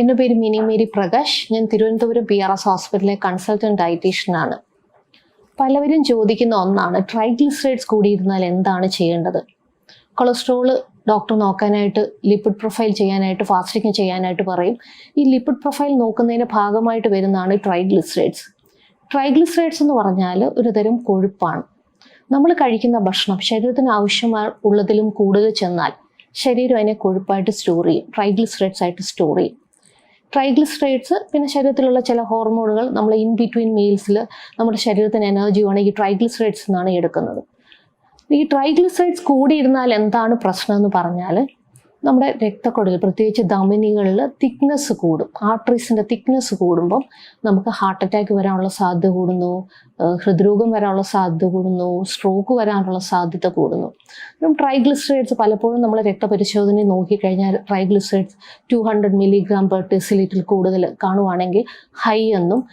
എന്റെ പേര് mini Mary Prakash. ഞാൻ തിരുവനന്തപുരം പി ആർ എസ് ഹോസ്പിറ്റലിലെ കൺസൾട്ടന്റ് ഡയറ്റീഷ്യനാണ് പലവരും ചോദിക്കുന്ന ഒന്നാണ് ട്രൈഗ്ലിസറൈഡ്സ് കൂടിയിരുന്നാൽ എന്താണ് ചെയ്യേണ്ടത്? കൊളസ്ട്രോൾ ഡോക്ടർ നോക്കാനായിട്ട് ലിപ്പിഡ് പ്രൊഫൈൽ ചെയ്യാനായിട്ട് ഫാസ്റ്റിംഗ് ചെയ്യാനായിട്ട് പറയും. ഈ ലിപ്പിഡ് പ്രൊഫൈൽ നോക്കുന്നതിന്റെ ഭാഗമായിട്ട് വരുന്നതാണ് ട്രൈഗ്ലിസറൈഡ്സ് ട്രൈഗ്ലിസറൈഡ്സ് എന്ന് പറഞ്ഞാൽ ഒരു തരം കൊഴുപ്പാണ്. നമ്മൾ കഴിക്കുന്ന ഭക്ഷണം ശരീരത്തിന് ആവശ്യമായ ഉള്ളതിലും കൂടുതൽ ചെന്നാൽ ശരീരം അതിനെ കൊഴുപ്പായിട്ട് സ്റ്റോർ ചെയ്യും ട്രൈഗ്ലിസറൈഡ്സ് ആയിട്ട് സ്റ്റോർ ചെയ്യും. ട്രൈഗ്ലിസറൈഡ്സ് പിന്നെ ശരീരത്തിലുള്ള ചില ഹോർമോണുകൾ നമ്മൾ ഇൻ ബിറ്റ്വീൻ മീൽസിൽ നമ്മുടെ ശരീരത്തിന് എനർജി വേണം ഈ ട്രൈഗ്ലിസറൈഡ്സ് എന്നാണ് എടുക്കുന്നത്. ഈ ട്രൈഗ്ലിസറൈഡ്സ് കൂടിയിരുന്നാൽ എന്താണ് പ്രശ്നം എന്ന് പറഞ്ഞാൽ നമ്മുടെ രക്തക്കൊടുകൾ പ്രത്യേകിച്ച് ധമനികളിൽ തിക്നെസ് കൂടും. ആർട്ടറീസിന്റെ തിക്നെസ് കൂടുമ്പം നമുക്ക് ഹാർട്ട് അറ്റാക്ക് വരാനുള്ള സാധ്യത കൂടുന്നു. ഹൃദ്രോഗം വരാനുള്ള സാധ്യത കൂടുന്നു സ്ട്രോക്ക് വരാനുള്ള സാധ്യത കൂടുന്നു. ട്രൈഗ്ലിസറൈഡ്സ് പലപ്പോഴും നമ്മൾ രക്തപരിശോധന നോക്കിക്കഴിഞ്ഞാൽ triglycerides two hundred milligram per decilitre കൂടുതൽ കാണുവാണെങ്കിൽ ഹൈ എന്നും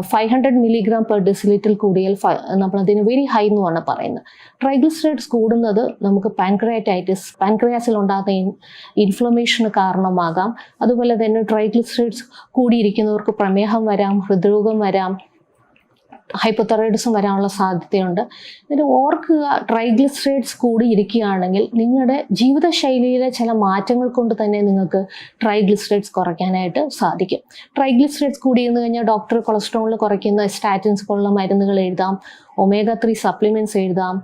five hundred milligram per decilitre കൂടിയാൽ നമ്മളതിന് വെരി ഹൈ എന്നുമാണ് പറയുന്നത്. ട്രൈഗ്ലിസറൈഡ്സ് കൂടുന്നത് നമുക്ക് പാൻക്രിയാറ്റൈറ്റിസ് പാൻക്രിയാസിൽ ഉണ്ടാകുന്ന ഇൻഫ്ലമേഷന് കാരണമാകാം. അതുപോലെ തന്നെ ട്രൈഗ്ലിസറൈഡ്സ് കൂടിയിരിക്കുന്നവർക്ക് പ്രമേഹം വരാം ഹൃദ്രോഗം വരാം ഹൈപ്പോതൈറോയിഡിസം വരാനുള്ള സാധ്യതയുണ്ട്. എന്നിട്ട് ഓർക്കുക ട്രൈഗ്ലിസറൈഡ്സ് കൂടി ഇരിക്കുകയാണെങ്കിൽ നിങ്ങളുടെ ജീവിതശൈലിയിലെ ചില മാറ്റങ്ങൾ കൊണ്ട് തന്നെ നിങ്ങൾക്ക് ട്രൈഗ്ലിസറൈഡ്സ് കുറയ്ക്കാനായിട്ട് സാധിക്കും. ട്രൈഗ്ലിസറൈഡ്സ് എന്ന് കഴിഞ്ഞാൽ ഡോക്ടർ കൊളസ്ട്രോൾ കുറയ്ക്കുന്ന സ്റ്റാറ്റിൻസ് പോലുള്ള മരുന്നുകൾ എഴുതാം. ഒമേഗ ത്രീ സപ്ലിമെന്റ്സ് എഴുതാം.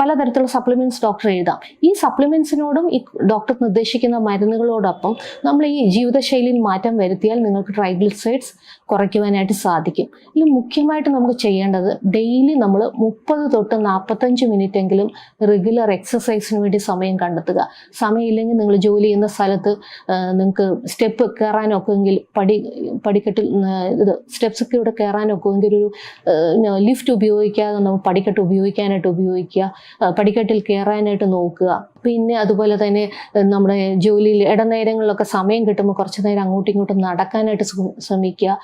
പലതരത്തിലുള്ള സപ്ലിമെന്റ്സ് ഡോക്ടർ എഴുതാം. ഈ സപ്ലിമെന്റ്സിനോടും ഈ ഡോക്ടർ നിർദ്ദേശിക്കുന്ന മരുന്നുകളോടൊപ്പം നമ്മൾ ഈ ജീവിതശൈലിയിൽ മാറ്റം വരുത്തിയാൽ നിങ്ങൾക്ക് ട്രൈഗ്ലിസൈഡ്സ് കുറയ്ക്കുവാനായിട്ട് സാധിക്കും. ഇതിൽ മുഖ്യമായിട്ട് നമുക്ക് ചെയ്യേണ്ടത് ഡെയിലി നമ്മൾ മുപ്പത് തൊട്ട് നാൽപ്പത്തഞ്ച് മിനിറ്റ് എങ്കിലും റെഗുലർ എക്സസൈസിന് വേണ്ടി സമയം കണ്ടെത്തുക. സമയമില്ലെങ്കിൽ നിങ്ങൾ ജോലി ചെയ്യുന്ന സ്ഥലത്ത് നിങ്ങൾക്ക് സ്റ്റെപ്പ് കയറാനൊക്കെ എങ്കിൽ പടി പടിക്കെട്ടിൽ ഇത് സ്റ്റെപ്സ് ഒക്കെ ഇവിടെ കയറാനൊക്കെ എങ്കിൽ ഒരു ലിഫ്റ്റ് ഉപയോഗിക്കാതെ നമ്മൾ പടിക്കെട്ട് ഉപയോഗിക്കാനായിട്ട് ഉപയോഗിക്കുക പടിക്കെട്ടിൽ കയറാനായിട്ട് നോക്കുക. പിന്നെ അതുപോലെ തന്നെ നമ്മുടെ ജോലിയിൽ ഇടനേരങ്ങളിലൊക്കെ സമയം കിട്ടുമ്പോൾ കുറച്ച് നേരം അങ്ങോട്ടും ഇങ്ങോട്ടും നടക്കാനായിട്ട് ശ്രമിക്കുക.